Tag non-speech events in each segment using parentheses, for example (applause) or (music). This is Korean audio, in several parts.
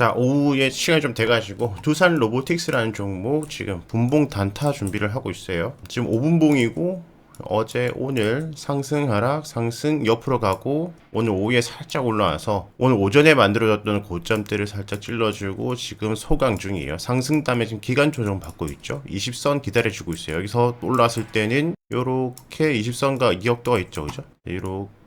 자, 오후에 시간이 좀 돼가지고 두산 로보틱스라는 종목 지금 분봉 단타 준비를 하고 있어요. 지금 5분봉이고 어제 오늘 상승 하락 상승 옆으로 가고 오늘 오후에 살짝 올라와서 오늘 오전에 만들어졌던 고점대를 살짝 찔러주고 지금 소강 중이에요. 상승 다음에 지금 기간 조정 받고 있죠. 20선 기다려주고 있어요. 여기서 올라왔을 때는 요렇게 20선과 이역도가 있죠. 그죠? 이렇게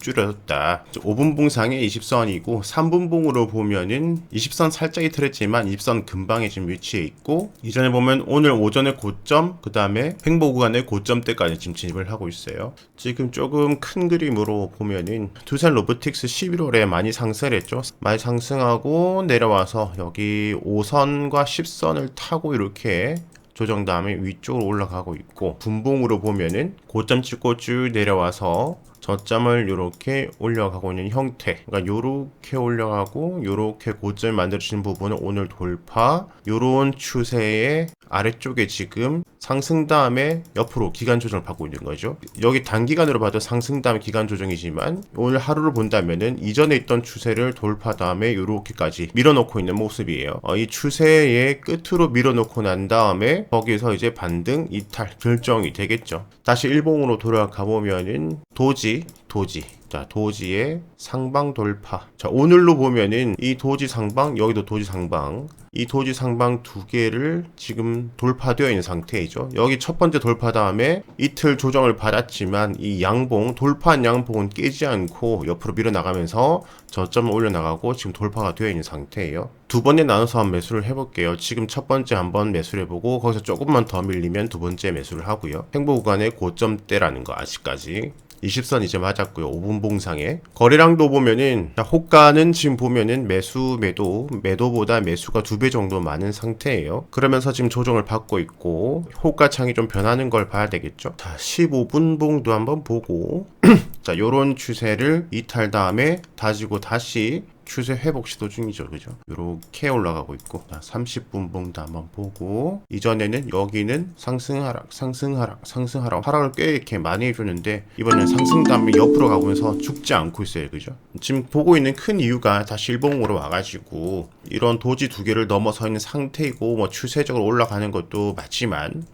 줄여졌다. 5분봉상의 20선이고 3분봉으로 보면은 20선 살짝 이틀했지만 20선 근방에 지금 위치해 있고 이전에 보면 오늘 오전에 고점 그 다음에 횡보 구간의 고점대까지 지금 진입을 하고 있어요. 지금 조금 큰 그림으로 보면은 두산 로보틱스 11월에 많이 상승했죠. 많이 상승하고 내려와서 여기 5선과 10선을 타고 이렇게 조정 다음에 위쪽으로 올라가고 있고 분봉으로 보면은 고점 찍고 쭉 내려와서 저점을 이렇게 올려가고 있는 형태. 그러니까 요렇게 올려가고 요렇게 고점을 만들어지는 부분은 오늘 돌파. 요런 추세의 아래쪽에 지금 상승 다음에 옆으로 기간 조정을 받고 있는 거죠. 여기 단기간으로 봐도 상승 다음에 기간 조정이지만 오늘 하루를 본다면은 이전에 있던 추세를 돌파 다음에 요렇게까지 밀어놓고 있는 모습이에요. 어, 이 추세의 끝으로 밀어놓고 난 다음에 거기서 이제 반등 이탈 결정이 되겠죠. 다시 일봉으로 돌아가 보면은 도지 도지. 자 도지의 상방 돌파. 자 오늘로 보면은 이 도지 상방 여기도 도지 상방. 이 도지 상방 두 개를 지금 돌파되어 있는 상태이죠. 여기 첫 번째 돌파 다음에 이틀 조정을 받았지만 이 양봉 돌파한 양봉은 깨지 않고 옆으로 밀어나가면서 저점을 올려나가고 지금 돌파가 되어 있는 상태예요. 두 번에 나눠서 한 매수를 해볼게요. 지금 첫 번째 한번 매수를 해보고 거기서 조금만 더 밀리면 두 번째 매수를 하고요. 행보 구간의 고점대라는 거 아직까지 20선 이제 맞았고요. 5분 봉상에 거래량도 보면은 자, 호가는 지금 보면은 매수 매도 매도보다 매수가 두 배 정도 많은 상태예요. 그러면서 지금 조정을 받고 있고 호가 창이 좀 변하는 걸 봐야 되겠죠. 자, 15분 봉도 한번 보고 (clears throat) 자, 요런 추세를 이탈 다음에 다지고 다시 추세 회복 시도 중이죠. 그죠? 요렇게 올라가고 있고. 자, 30분 봉도 한번 보고. 이전에는 여기는 상승 하락, 상승 하락, 상승 하락. 하락을 꽤 이렇게 많이 해주는데, 이번엔 상승 다음에 옆으로 가면서 죽지 않고 있어요. 그죠? 지금 보고 있는 큰 이유가 다시 일봉으로 와가지고, 이런 도지 두 개를 넘어서 있는 상태이고, 뭐 추세적으로 올라가는 것도 맞지만,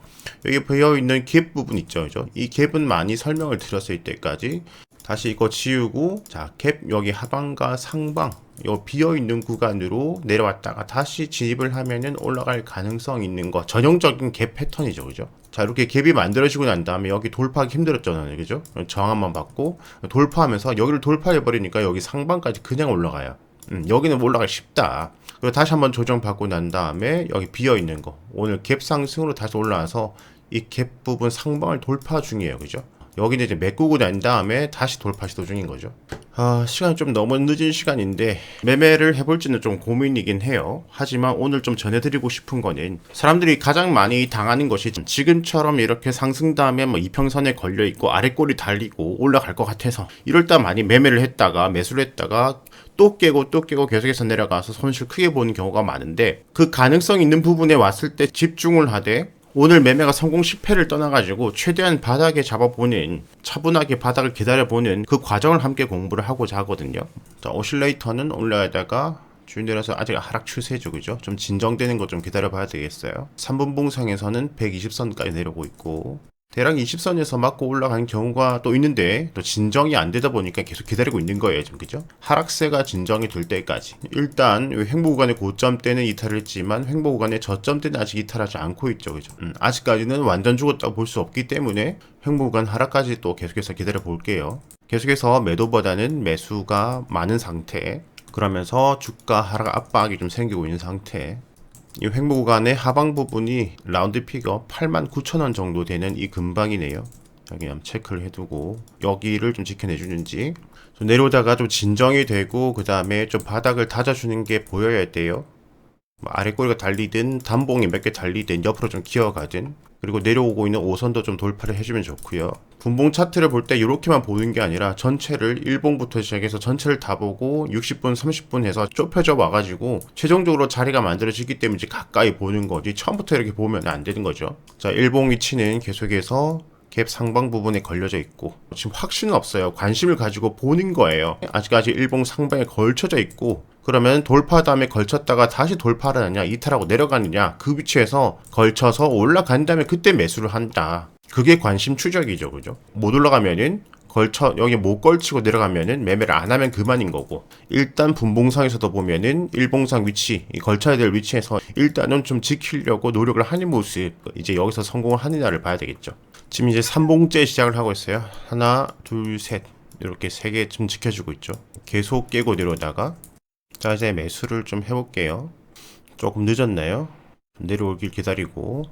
여기 비어 있는 갭 부분 있죠, 그죠? 이 갭은 많이 설명을 드렸을 때까지 다시 이거 지우고 자 갭 여기 하방과 상방 요 비어 있는 구간으로 내려왔다가 다시 진입을 하면은 올라갈 가능성 있는 거 전형적인 갭 패턴이죠, 그죠? 자 이렇게 갭이 만들어지고 난 다음에 여기 돌파하기 힘들었잖아요, 그죠? 저항만 받고 돌파하면서 여기를 돌파해 버리니까 여기 상방까지 그냥 올라가요. 음, 여기는 올라가기 쉽다. 그리고 다시 한번 조정받고 난 다음에 여기 비어 있는 거 오늘 갭 상승으로 다시 올라와서 이 갭 부분 상방을 돌파 중이에요, 그죠? 여기는 이제 메꾸고 난 다음에 다시 돌파 시도 중인 거죠. 아, 시간이 좀 너무 늦은 시간인데 매매를 해볼지는 좀 고민이긴 해요. 하지만 오늘 좀 전해드리고 싶은 거는 사람들이 가장 많이 당하는 것이 지금처럼 이렇게 상승 다음에 뭐 이평선에 걸려 있고 아래 꼬리 달리고 올라갈 것 같아서 이럴 때 많이 매매를 했다가 매수를 했다가 또 깨고 또 깨고 계속해서 내려가서 손실 크게 보는 경우가 많은데 그 가능성 있는 부분에 왔을 때 집중을 하되 오늘 매매가 성공 실패를 떠나가지고 최대한 바닥에 잡아보는 차분하게 바닥을 기다려보는 그 과정을 함께 공부를 하고자 하거든요. 자, 오실레이터는 올라야다가 주 내려서 아직 하락 추세죠, 그죠? 좀 진정되는 거좀 기다려봐야 되겠어요. 3분 봉상에서는 120선까지 내려오고 있고 대략 20선에서 맞고 올라가는 경우가 또 있는데 또 진정이 안 되다 보니까 계속 기다리고 있는 거예요 지금. 그죠? 하락세가 진정이 될 때까지. 일단 횡보 구간의 고점 때는 이탈을 했지만 횡보 구간의 저점 때는 아직 이탈하지 않고 있죠 그죠? 음, 아직까지는 완전 죽었다고 볼 수 없기 때문에 횡보 구간 하락까지 또 계속해서 기다려 볼게요. 계속해서 매도보다는 매수가 많은 상태. 그러면서 주가 하락 압박이 좀 생기고 있는 상태 이 횡보 구간의 하방 부분이 라운드 피겨 89,000원 정도 되는 이. 여기 한번 체크를 해두고 여기를 좀 지켜내주는지 좀 내려오다가 좀 진정이 되고 그 다음에 좀 바닥을 다져주는 게 보여야 돼요. 뭐 아래 꼬리가 달리든 단봉이 몇 개 달리든 옆으로 좀 기어가든 그리고 내려오고 있는 5선도 좀 돌파를 해주면 좋고요. 분봉 차트를 볼 때 이렇게만 보는 게 아니라 전체를 1봉부터 시작해서 전체를 다 보고 60분, 30분 해서 좁혀져 와가지고 최종적으로 자리가 만들어지기 때문에 가까이 보는 거지 처음부터 이렇게 보면 안 되는 거죠. 자, 1봉 위치는 계속해서 갭 상방 부분에 걸려져 있고 지금 확신은 없어요. 관심을 가지고 보는 거예요. 아직까지 일봉 상방에 걸쳐져 있고 그러면 돌파 다음에 걸쳤다가 다시 돌파를 하느냐 이탈하고 내려가느냐 그 위치에서 걸쳐서 올라간 다음에 그때 매수를 한다. 그게 관심 추적이죠, 그죠? 못 올라가면은 걸쳐 여기 못 걸치고 내려가면은 매매를 안 하면 그만인 거고 일단 분봉상에서도 보면은 일봉상 위치 이 걸쳐야 될 위치에서 일단은 좀 지키려고 노력을 하는 모습 이제 여기서 성공을 하느냐를 봐야 되겠죠. 지금 이제 3봉째 시작을 하고 있어요. 하나, 둘, 셋 이렇게 세개좀 지켜주고 있죠. 계속 깨고 내려오다가 자 이제 매수를 좀 해볼게요. 조금 늦었나요? 내려오길 기다리고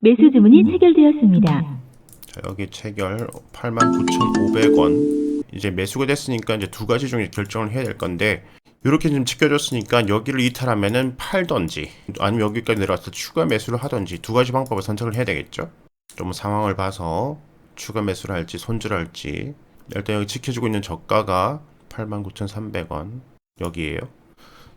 매수 주문이 체결되었습니다. 자, 여기 체결 89,500원. 이제 매수가 됐으니까 이제 두 가지 중에 결정을 해야 될 건데 이렇게 좀 지켜줬으니까 여기를 이탈하면은 팔던지 아니면 여기까지 내려와서 추가 매수를 하던지 두 가지 방법을 선택을 해야 되겠죠. 좀 상황을 봐서 추가 매수를 할지 손질을 할지 일단 여기 지켜주고 있는 저가가 89,300원 여기에요.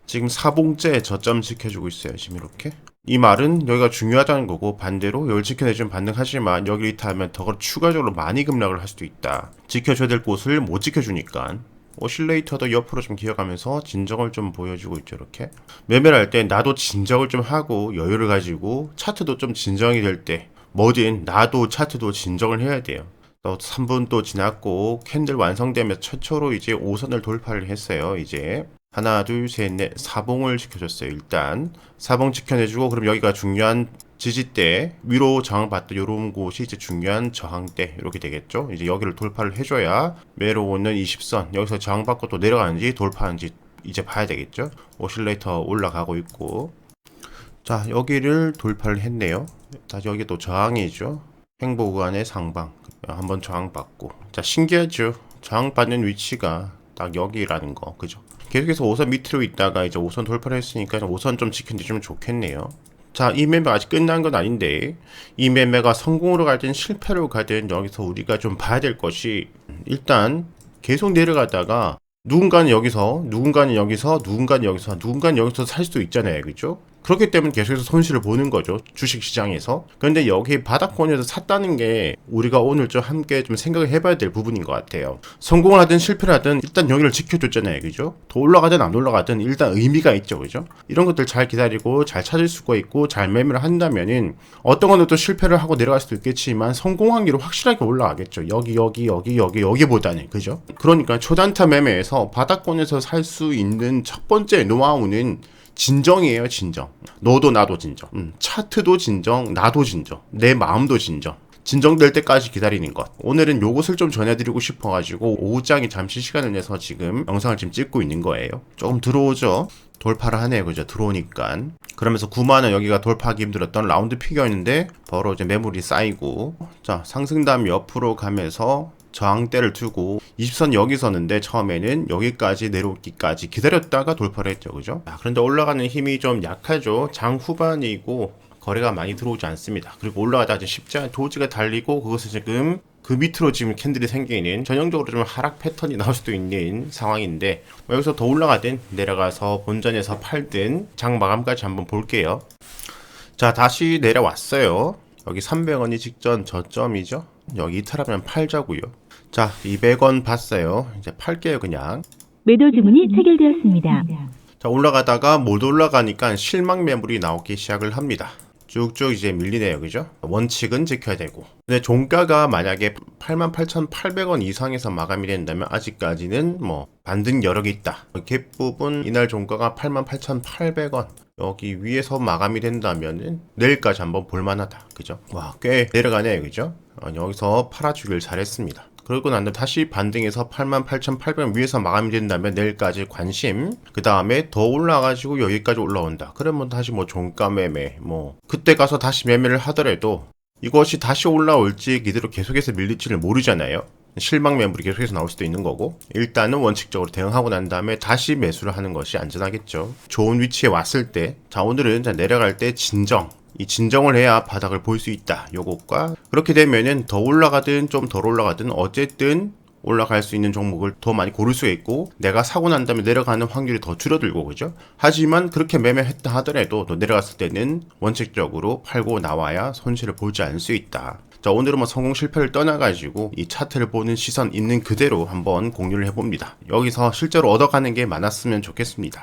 지금 사봉째 저점 지켜주고 있어요. 지금 이렇게. 이 말은 여기가 중요하다는 거고 반대로 여기를 지켜내주면 반등하지만 여기를 이탈하면 더 추가적으로 많이 급락을 할 수도 있다. 지켜줘야 될 곳을 못 지켜주니까 오실레이터도 옆으로 좀 기어가면서 진정을 좀 보여주고 있죠 이렇게 매매를 할 때 나도 진정을 좀 하고 여유를 가지고 차트도 좀 진정이 될 때 뭐든 나도 차트도 진정을 해야 돼요. 또 3분 또 지났고 캔들 완성되면서 최초로 이제 5선을 돌파를 했어요 이제. 하나 둘 셋 넷 사봉을 지켜줬어요 일단. 사봉 지켜내주고 그럼 여기가 중요한 지지대 위로 저항받던 이런 곳이 이제 중요한 저항대 이렇게 되겠죠? 이제 여기를 돌파를 해줘야 매로 오는 20선 여기서 저항받고 또 내려가는지 돌파하는지 이제 봐야 되겠죠? 오실레이터 올라가고 있고 자 여기를 돌파를 했네요. 다시 여기 또 저항이죠. 행보 구간의 상방. 한번 저항받고. 자 신기하죠? 저항받는 위치가 딱 여기라는 거 그죠? 계속해서 5선 밑으로 있다가 이제 5선 돌파를 했으니까 5선 좀 지켜주면 좋겠네요. 자, 이 매매가 아직 끝난 건 아닌데 이 매매가 성공으로 가든 실패로 가든 여기서 우리가 좀 봐야 될 것이 일단 계속 내려가다가 누군가는 여기서 누군가는 여기서 누군가는 여기서 누군가는 여기서 살 수도 있잖아요. 그죠? 그렇기 때문에 계속해서 손실을 보는 거죠. 주식 시장에서. 그런데 여기 바닥권에서 샀다는 게 우리가 오늘 좀 함께 좀 생각을 해봐야 될 부분인 것 같아요. 성공을 하든 실패를 하든 일단 여기를 지켜줬잖아요. 그죠? 더 올라가든 안 올라가든 일단 의미가 있죠. 그죠? 이런 것들 잘 기다리고 잘 찾을 수가 있고 잘 매매를 한다면은 어떤 거는 또 실패를 하고 내려갈 수도 있겠지만 성공 확률이 확실하게 올라가겠죠. 여기 여기 여기 여기 여기보다는 그죠? 그러니까 초단타 매매에서 바닥권에서 살 수 있는 첫 번째 노하우는 진정이에요, 진정. 너도 나도 진정. 음, 차트도 진정, 나도 진정. 내 마음도 진정. 진정될 때까지 기다리는 것. 오늘은 요것을 좀 전해드리고 싶어가지고 오후장에 잠시 시간을 내서 지금 영상을 지금 찍고 있는 거예요. 조금 들어오죠? 돌파를 하네요, 그죠? 들어오니까. 그러면서 9만원 여기가 돌파하기 힘들었던 라운드 피겨였는데 바로 이제 매물이 쌓이고 자 상승 다음 옆으로 가면서 저항대를 두고 20선 여기 섰는데 처음에는 여기까지 내려오기까지 기다렸다가 돌파를 했죠. 그죠? 아, 그런데 올라가는 힘이 좀 약하죠. 장 후반이고 거래가 많이 들어오지 않습니다. 그리고 올라가다 이제 십자 도지가 달리고 그것을 지금 그 밑으로 지금 캔들이 생기는 전형적으로 좀 하락 패턴이 나올 수도 있는 상황인데 뭐 여기서 더 올라가든 내려가서 본전에서 팔든 장 마감까지 한번 볼게요. 자 다시 내려왔어요. 여기 300원이 직전 저점이죠? 여기 이탈하면 팔자고요 자 200원 봤어요 이제 팔게요 그냥 매도 주문이 체결되었습니다. 자 올라가다가 못 올라가니까 실망 매물이 나오기 시작을 합니다. 쭉쭉 이제 밀리네요, 그죠? 원칙은 지켜야 되고. 근데 종가가 만약에 88,800원 이상에서 마감이 된다면 아직까지는 뭐 반등 여력이 있다. 갭 부분 이날 종가가 88,800원. 여기 위에서 마감이 된다면은 내일까지 한번 볼만하다, 그죠? 와, 꽤 내려가네요, 그죠? 어, 여기서 팔아주길 잘했습니다. 그러고 난 다음에 다시 반등해서 88,800원 위에서 마감이 된다면 내일까지 관심 그 다음에 더 올라가지고 여기까지 올라온다. 그러면 다시 뭐 종가 매매 뭐 그때 가서 다시 매매를 하더라도 이것이 다시 올라올지 이대로 계속해서 밀릴지를 모르잖아요. 실망 매물이 계속해서 나올 수도 있는 거고 일단은 원칙적으로 대응하고 난 다음에 다시 매수를 하는 것이 안전하겠죠. 좋은 위치에 왔을 때 자 오늘은 자 내려갈 때 진정 이 진정을 해야 바닥을 볼 수 있다. 요것과 그렇게 되면은 더 올라가든 좀 덜 올라가든 어쨌든 올라갈 수 있는 종목을 더 많이 고를 수 있고 내가 사고 난 다음에 내려가는 확률이 더 줄어들고 그죠? 하지만 그렇게 매매했다 하더라도 또 내려갔을 때는 원칙적으로 팔고 나와야 손실을 보지 않을 수 있다. 자, 오늘은 뭐 성공 실패를 떠나가지고 이 차트를 보는 시선 있는 그대로 한번 공유를 해봅니다. 여기서 실제로 얻어가는 게 많았으면 좋겠습니다.